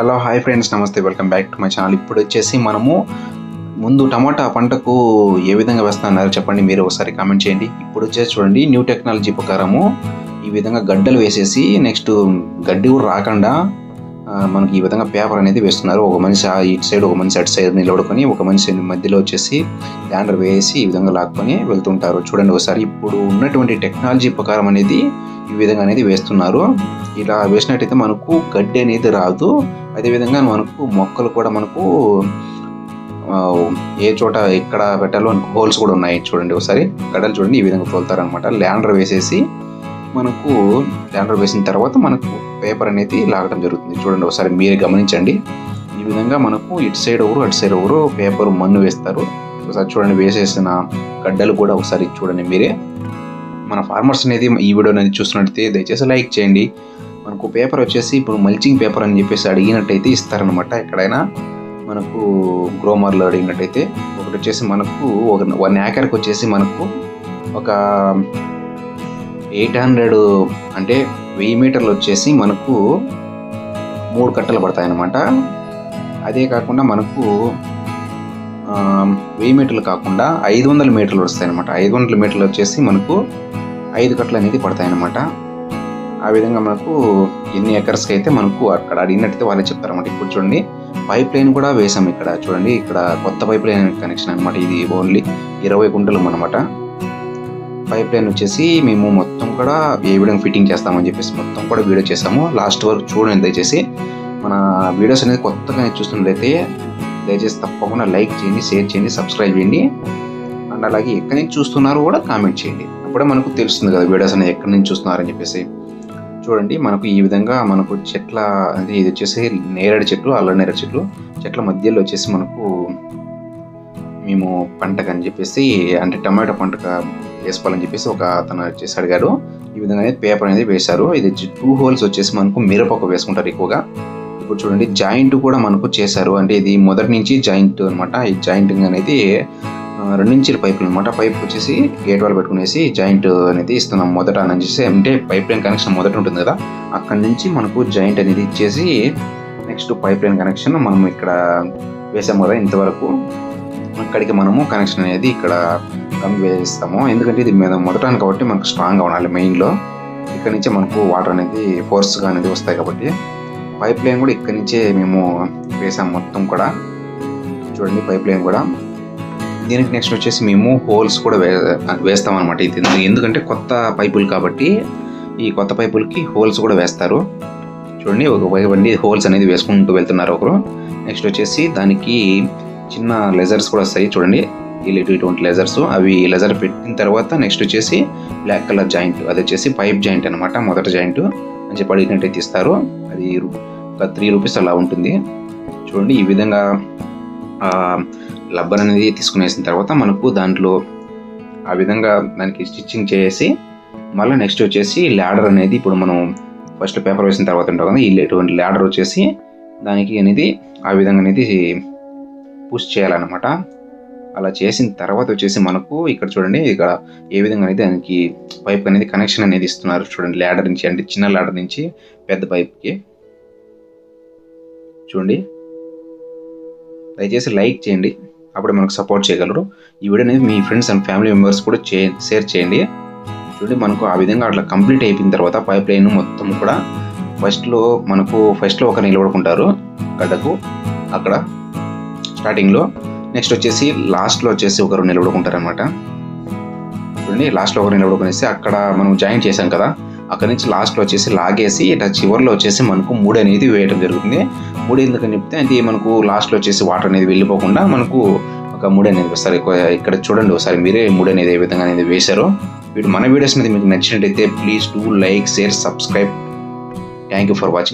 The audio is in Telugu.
హలో హాయ్ ఫ్రెండ్స్ నమస్తే welcome back to my channel ఇప్పుడు వచ్చేసి మనము ముందు టమాటా పంటకు ఏ విధంగా వేస్తున్నారు చెప్పండి. మీరు ఒకసారి కామెంట్ చేయండి. ఇప్పుడు వచ్చేసి చూడండి న్యూ టెక్నాలజీ ప్రకారము ఈ విధంగా గడ్డలు వేసేసి నెక్స్ట్ గడ్డి కూడా రాకుండా మనకి ఈ విధంగా పేపర్ అనేది వేస్తున్నారు. ఒక మనిషి ఆ ఇటు సైడ్ ఒక మనిషి అటు సైడ్ నిలబడుకొని ఒక మనిషి మధ్యలో వచ్చేసి ల్యాండర్ వేసి ఈ విధంగా లాక్కొని వెళ్తుంటారు. చూడండి ఒకసారి ఇప్పుడు ఉన్నటువంటి టెక్నాలజీ ప్రకారం అనేది ఈ విధంగా అనేది వేస్తున్నారు. ఇలా వేసినట్టయితే మనకు గడ్డి అనేది రాదు. అదేవిధంగా మనకు మొక్కలు కూడా మనకు ఏ చోట ఎక్కడ పెట్టాలో హోల్స్ కూడా ఉన్నాయి చూడండి ఒకసారి. గడ్డలు చూడండి ఈ విధంగా తోలుతారనమాట ల్యాండర్ వేసేసి మనకు ల్యాండర్ వేసిన తర్వాత మనకు పేపర్ అనేది లాగడం జరుగుతుంది. చూడండి ఒకసారి మీరు గమనించండి. ఈ విధంగా మనకు ఇటు సైడ్ ఎవరు అటు సైడ్ ఎవరు పేపర్ మన్ను వేస్తారు. ఒకసారి చూడండి వేసేసిన గడ్డలు కూడా ఒకసారి చూడండి మీరే. మన ఫార్మర్స్ అనేది ఈ వీడియో అనేది చూస్తున్నట్టయితే దయచేసి లైక్ చేయండి. మనకు పేపర్ వచ్చేసి ఇప్పుడు మల్చింగ్ పేపర్ అని చెప్పేసి అడిగినట్టయితే ఇస్తారనమాట ఎక్కడైనా మనకు గ్రోమర్లో అడిగినట్టయితే ఒకటి వచ్చేసి మనకు ఒక వన్ ఏకర్కి వచ్చేసి మనకు ఒక ఎయిట్ హండ్రెడ్ అంటే వెయ్యి మీటర్లు వచ్చేసి మనకు మూడు కట్టలు పడతాయన్నమాట. అదే కాకుండా మనకు వెయ్యి మీటర్లు కాకుండా ఐదు వందల మీటర్లు వస్తాయి అనమాట ఐదు వందల మీటర్లు వచ్చేసి మనకు ఐదు కట్టలు అనేది పడతాయి అన్నమాట ఆ విధంగా మనకు ఎన్ని ఎకర్స్కి అయితే మనకు అక్కడ అడిగినట్టయితే వాళ్ళే చెప్తారన్నమాట. ఇప్పుడు చూడండి పైప్ లైన్ కూడా వేసాం ఇక్కడ. చూడండి ఇక్కడ కొత్త పైప్ లైన్ కనెక్షన్ అనమాట ఇది ఓన్లీ ఇరవై గుంటలు అనమాట పైప్ లైన్ వచ్చేసి మేము మొత్తం కూడా ఏ విధంగా ఫిట్టింగ్ చేస్తామని చెప్పేసి మొత్తం కూడా వీడియో చేసాము. లాస్ట్ వరకు చూడండి దయచేసి. మన వీడియోస్ అనేది కొత్తగా చూస్తున్నట్లయితే దయచేసి తప్పకుండా లైక్ చేయండి షేర్ చేయండి సబ్స్క్రైబ్ చేయండి. అండ్ అలాగే ఎక్కడి నుంచి చూస్తున్నారో కూడా కామెంట్ చేయండి. అప్పుడే మనకు తెలుస్తుంది కదా వీడియోస్ అనేది ఎక్కడి నుంచి చూస్తున్నారని చెప్పేసి. చూడండి మనకు ఈ విధంగా మనకు చెట్ల అంటే ఇది వచ్చేసి నేరేడు చెట్లు అల్ల నేరేడు చెట్లు. చెట్ల మధ్యలో వచ్చేసి మనకు మేము పంటకు అని చెప్పేసి అంటే టమాటో పంటక వేసుకోవాలని చెప్పేసి ఒక అతను వచ్చేసి అడిగాడు. ఈ విధంగా అనేది పేపర్ అనేది వేశారు. ఇది టూ హోల్స్ వచ్చేసి మనకు మిరపకు వేసుకుంటారు ఎక్కువగా. ఇప్పుడు చూడండి జాయింట్ కూడా మనకు చేశారు. అంటే ఇది మొదటి నుంచి జాయింట్ అనమాట ఈ జాయింటింగ్ అనేది రెండు నుంచి పైపులు అనమాట పైప్ వచ్చేసి గేట్ వాళ్ళు పెట్టుకునేసి జాయింట్ అనేది ఇస్తున్నాం. మొదట అని చేసి అంటే పైప్ లైన్ కనెక్షన్ మొదట ఉంటుంది కదా. అక్కడి నుంచి మనకు జాయింట్ అనేది ఇచ్చేసి నెక్స్ట్ పైప్ లైన్ కనెక్షన్ మనం ఇక్కడ వేసాము కదా ఇంతవరకు. అక్కడికి మనము కనెక్షన్ అనేది ఇక్కడ గమ్ వేస్తాము. ఎందుకంటే ఇది మీద మొదటాను కాబట్టి మనకు స్ట్రాంగ్గా ఉండాలి మెయిన్లో. ఇక్కడ నుంచే మనకు వాటర్ అనేది ఫోర్స్గా అనేది వస్తాయి కాబట్టి. పైప్ లైన్ కూడా ఇక్కడ నుంచే మేము వేసాము మొత్తం కూడా. చూడండి పైప్ లైన్ కూడా. దీనికి నెక్స్ట్ వచ్చేసి మేము హోల్స్ కూడా వే వేస్తాం అనమాట ఇది ఎందుకంటే కొత్త పైపులు కాబట్టి ఈ కొత్త పైపులకి హోల్స్ కూడా వేస్తారు. చూడండి ఒక వైపు హోల్స్ అనేది వేసుకుంటూ వెళ్తున్నారు ఒకరు. నెక్స్ట్ వచ్చేసి దానికి చిన్న లెజర్స్ కూడా వస్తాయి చూడండి. ఇటు ఇటువంటి లెజర్స్. అవి లెజర్ పెట్టిన తర్వాత నెక్స్ట్ వచ్చేసి బ్లాక్ కలర్ జాయింట్. అది వచ్చేసి పైప్ జాయింట్ అనమాట మొదటి జాయింట్ అని చెప్పి అడిగినట్టయితే ఇస్తారు. అది ఒక త్రీ రూపీస్ అలా ఉంటుంది. చూడండి ఈ విధంగా లబ్బర్ అనేది తీసుకునేసిన తర్వాత మనకు దాంట్లో ఆ విధంగా దానికి స్టిచ్చింగ్ చేసి మళ్ళీ నెక్స్ట్ వచ్చేసి ల్యాడర్ అనేది ఇప్పుడు మనం ఫస్ట్ పేపర్ వేసిన తర్వాత ఉంటాం కదా ఈ ఇటువంటి ల్యాడర్ వచ్చేసి దానికి అనేది ఆ విధంగా అనేది పుష్ చేయాలన్నమాట. అలా చేసిన తర్వాత వచ్చేసి మనకు ఇక్కడ చూడండి ఇక్కడ ఏ విధంగా అనేది దానికి పైప్ అనేది కనెక్షన్ అనేది ఇస్తున్నారు చూడండి ల్యాడర్ నుంచి అంటే చిన్న ల్యాడర్ నుంచి పెద్ద పైప్కి చూడండి. దయచేసి లైక్ చేయండి. అప్పుడు మనకు సపోర్ట్ చేయగలరు. ఈ వీడియోని మీ ఫ్రెండ్స్ అండ్ ఫ్యామిలీ మెంబర్స్ కూడా చే షేర్ చేయండి. చూడండి మనకు ఆ విధంగా అట్లా కంప్లీట్ అయిపోయిన తర్వాత పైప్ లైన్ మొత్తం కూడా ఫస్ట్లో మనకు ఫస్ట్లో ఒక నిలబడుకుంటారు గడ్డకు అక్కడ స్టార్టింగ్లో నెక్స్ట్ వచ్చేసి లాస్ట్లో వచ్చేసి ఒకరు నిలబడుకుంటారు అనమాట చూడండి లాస్ట్లో ఒకరు నిలబడుకునేసి అక్కడ మనం జాయిన్ చేశాం కదా. అక్కడ నుంచి లాస్ట్లో వచ్చేసి లాగేసి ఇట్లా చివరిలో వచ్చేసి మనకు మూడు అనేది వేయడం జరుగుతుంది. మూడు ఎందుకని చెప్తే అంటే మనకు లాస్ట్లో వచ్చేసి వాటర్ అనేది వెళ్ళిపోకుండా మనకు ఒక మూడు అనేది ఒకసారి ఇక్కడ చూడండి ఒకసారి మీరే మూడు అనేది ఏ విధంగా అనేది వేశారో. వీడు మన వీడియోస్ అనేది మీకు నచ్చినట్టయితే please do like share subscribe thank you for watching